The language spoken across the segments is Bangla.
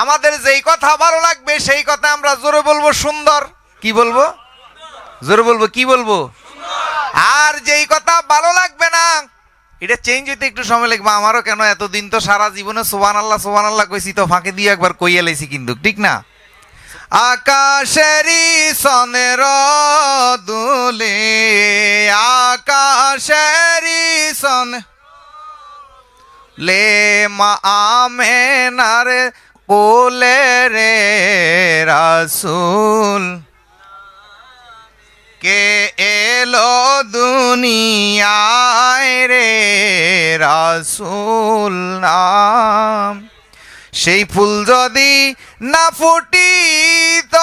আমাদের যেই কথা ভালো লাগবে, সেই কথা আমরা জোরে বলব সুন্দর। কি বলব? জোরে বলব, কি বলব? আর যেই কথা ভালো লাগবে না, এটা চেঞ্জ হইতে একটু সময় লাগবে। আমারও কেন এতদিন তো সারা জীবনে সোবান আল্লাহ সোবান আল্লাহ কইছি তো, ফাঁকে দিয়ে একবার কইয়া লাইছি কিন্তু, ঠিক না? আকাশেরই সনের দুলে, আকাশেরই সন লে মা আমেনার কোলে রে রাসুল, কে এলো দুনিয়ায় রে রাসুল নাম? সেই ফুল যদি না ফুটিত,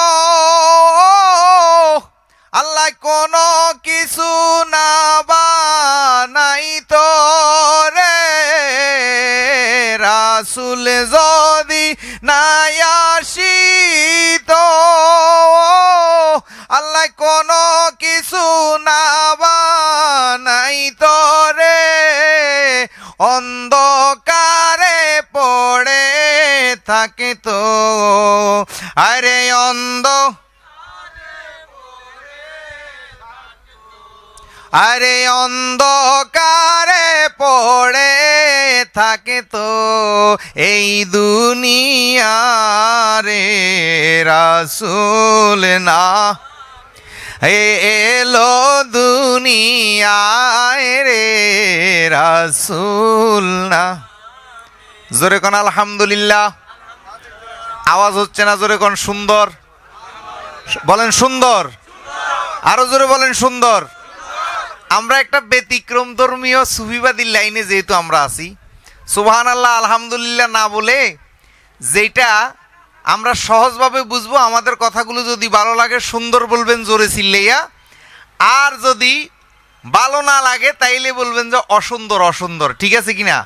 আল্লাহ কোনো কিছু না বানাইতো রাসুল যদি নাই আসিত আল্লাহ কোনো কিছু না বানাইতো রে। অন্ধকারে পড়ে থাকে তো। আরে অন্ধ, আরে অন্ধকারে থাকে তো এই দুনিয়ারে রাসুল না। এলো দুনিয়ায় রে রাসুল না। জোরে কোন আলহামদুলিল্লাহ। আওয়াজ হচ্ছে না জোরে কোন সুন্দর? বলেন সুন্দর। আরও জোরে বলেন সুন্দর। আমরা একটা ব্যতিক্রম ধর্মীয় সুফিবাদী লাইনে যেহেতু আমরা আছি সুবহান আল্লাহ আলহামদুলিল্লাহ না বলে যেটা আমরা সহজভাবে বুঝব, আমাদের কথাগুলো যদি ভালো লাগে, সুন্দর বলবেন জোরে চিল্লাইয়া আর যদি ভালো না লাগে, তাইলে বলবেন যে অসুন্দর অসুন্দর, ঠিক আছে কি না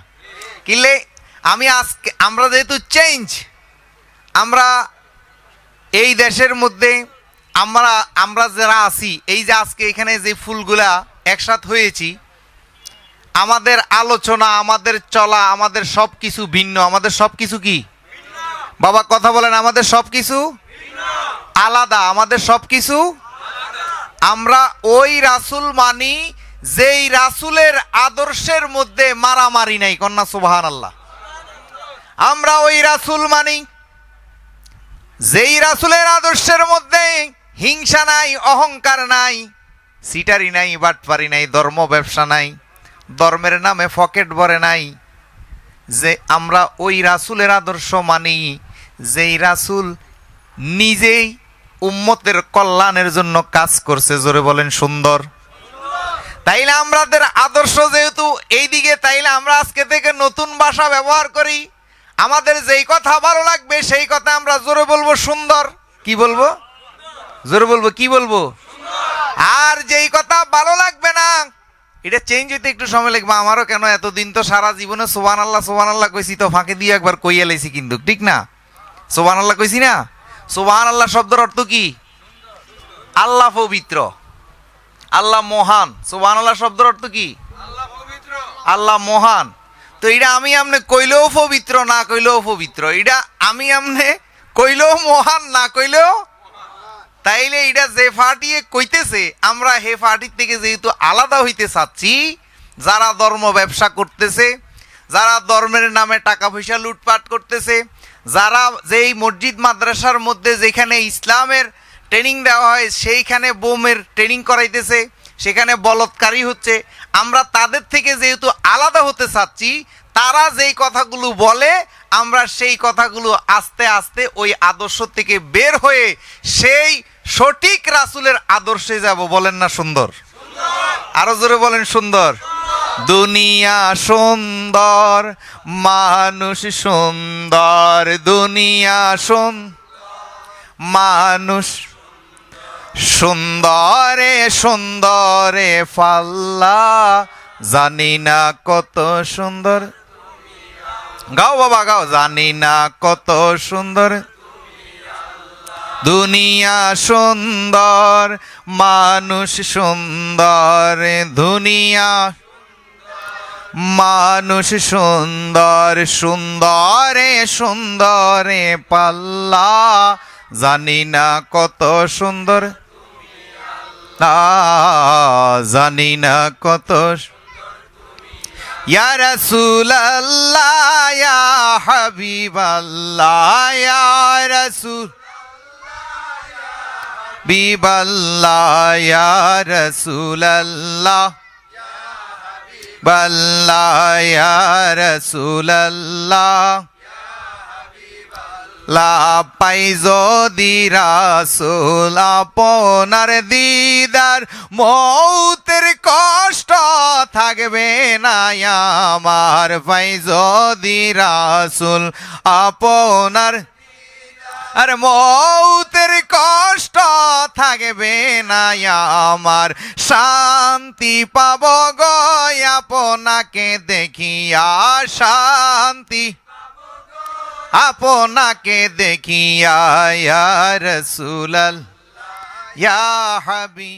কিনলে আমি আজকে, আমরা যেহেতু চেঞ্জ আমরা এই দেশের মধ্যে আমরা আমরা যারা আছি, এই যে আজকে এখানে যে ফুলগুলা একসাথ হয়েছি আমাদের আলোচনা, আমাদের চলা, আমাদের সব কিছু ভিন্ন। আমাদের সব কিছু কি? বাবা কথা বলেন, আমাদের সব কিছু আলাদা। আমাদের সব কিছু আমরা ওই রাসুল মানি, যেই রাসুলের আদর্শের মধ্যে মারামারি নাই। কন্যা সুবাহান আল্লাহ আমরা ওই রাসুল মানি, যেই রাসুলের আদর্শের মধ্যে হিংসা নাই, অহংকার নাই, সিটারি নাই, বাটপারি নাই, ধর্ম ব্যবসা নাই। ধর্মের নামে ফকেট ভরে নাই, যে আমরা ওই রাসুলের আদর্শ মানি, যেই রাসুল নিজেই উম্মতের কল্যাণের জন্য কাজ করছে। জোরে বলেন সুন্দর। তাইলে আমাদের আদর্শ যেহেতু এইদিকে, তাইলে আমরা আজকে থেকে নতুন ভাষা ব্যবহার করি। আমাদের যেই কথা ভালো লাগবে, সেই কথা আমরা জোরে বলব সুন্দর। কি বলব? জোরে বলব, কি বলব? আর যেই কথা ভালো লাগবে না এটা চেঞ্জ হইতে একটু সময় লাগবে। আমারও কেন এতদিন তো সারা জীবনে সোবান আল্লাহ সোবান আল্লাহ কইছি তো, ফাঁকে দিয়ে একবার কইয়া লাইছি কিন্তু, ঠিক না? সোবান আল্লাহ কইছি না? সোবান আল্লাহ শব্দের অর্থ কি? আল্লাহ পবিত্র। আল্লাহ মহান। সোবান আল্লাহ শব্দের অর্থ কি? আল্লাহ মহান। তো এটা আমি আমনে কইলেও পবিত্র, না কইলেও পবিত্র। এটা আমি আমনে কইলেও মহান, না কইলেও তাইলে এটা যে ফাটিয়ে কইতেছে, আমরা হে ফাটির থেকে যেহেতু আলাদা হইতে চাচ্ছি, যারা ধর্ম ব্যবসা করতেছে, যারা ধর্মের নামে টাকা পয়সা লুটপাট করতেছে, যারা যেই মসজিদ মাদ্রাসার মধ্যে যেখানে ইসলামের ট্রেনিং দেওয়া হয়, সেইখানে বোমের ট্রেনিং করাইতেছে, সেখানে বলৎকারী হচ্ছে, আমরা তাদের থেকে যেহেতু আলাদা হতে চাচ্ছি, তারা যেই কথাগুলো বলে, আমরা সেই কথাগুলো আস্তে আস্তে ওই আদর্শ থেকে বের হয়ে সেই সঠিক রাসুলের আদর্শে যাব, বলেন না সুন্দর? আরও জোরে বলেন সুন্দর। দুনিয়া সুন্দর, মানুষ সুন্দর। দুনিয়া সুন মানুষ সুন্দরে সুন্দরে ফাল্লা, জানি না কত সুন্দর। গাও বাবা, গাও, জানি না কত সুন্দর। দুনিয়া সুন্দর, মানুষ সুন্দর, দুনিয়া মানুষ সুন্দর, সুন্দরে সুন্দরে পাল্লা, জানি না কত সুন্দর। জানি না কত ইয়া রাসূলাল্লাহ, ইয়া হাবিবাল্লাহ, ইয়া রাসূল বিবাল্লাহ ইয়া রাসূলাল্লাহ। বাল্লাহ, ইয়া রাসূলাল্লাহ। লা পাই যদি রাসূল দিদার মৌতের কষ্ট থাকবে না, আমার পাই যদি রাসূল আপনার আর মৌতের কষ্ট থাকবে না আমার। শান্তি পাব গো আপনাকে দেখিয়া শান্তি। আপনাকে দেখিয়া রসুলাল হাবি